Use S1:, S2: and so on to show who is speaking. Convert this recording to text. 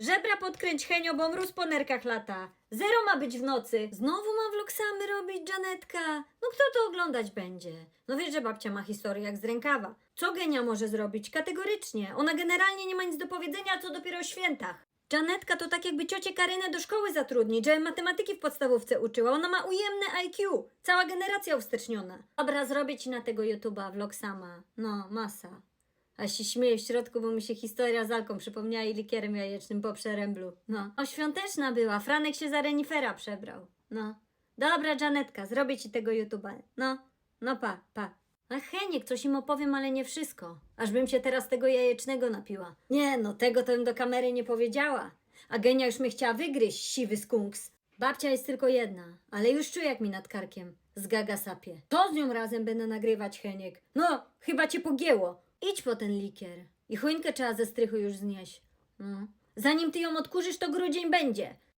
S1: Żebra podkręć Henio, bo mróz po nerkach lata. Zero ma być w nocy. Znowu mam vlogsamy robić, Janetka? No kto to oglądać będzie? No wiesz, że babcia ma historię jak z rękawa. Co Genia może zrobić? Kategorycznie. Ona generalnie nie ma nic do powiedzenia, co dopiero o świętach. Janetka to tak jakby ciocię Karynę do szkoły zatrudnić, żeby matematyki w podstawówce uczyła. Ona ma ujemne IQ. Cała generacja usteczniona. Dobra, zrobię ci na tego YouTube'a vlog sama. No, masa. A się śmieję w środku, bo mi się historia z Alką przypomniała i likierem jajecznym po przeręblu. No. O, świąteczna była. Franek się za renifera przebrał. No. Dobra, Janetka, zrobię ci tego YouTube'a. No. No pa, pa. A Heniek, coś im opowiem, ale nie wszystko. Aż bym się teraz tego jajecznego napiła. Nie, no tego to bym do kamery nie powiedziała. A Genia już mnie chciała wygryźć, siwy skunks. Babcia jest tylko jedna, ale już czuję jak mi nad karkiem. Zgaga sapie. To z nią razem będę nagrywać, Heniek. No, chyba cię pogięło. Idź po ten likier. I choinkę trzeba ze strychu już znieść. No. Zanim ty ją odkurzysz, to grudzień będzie.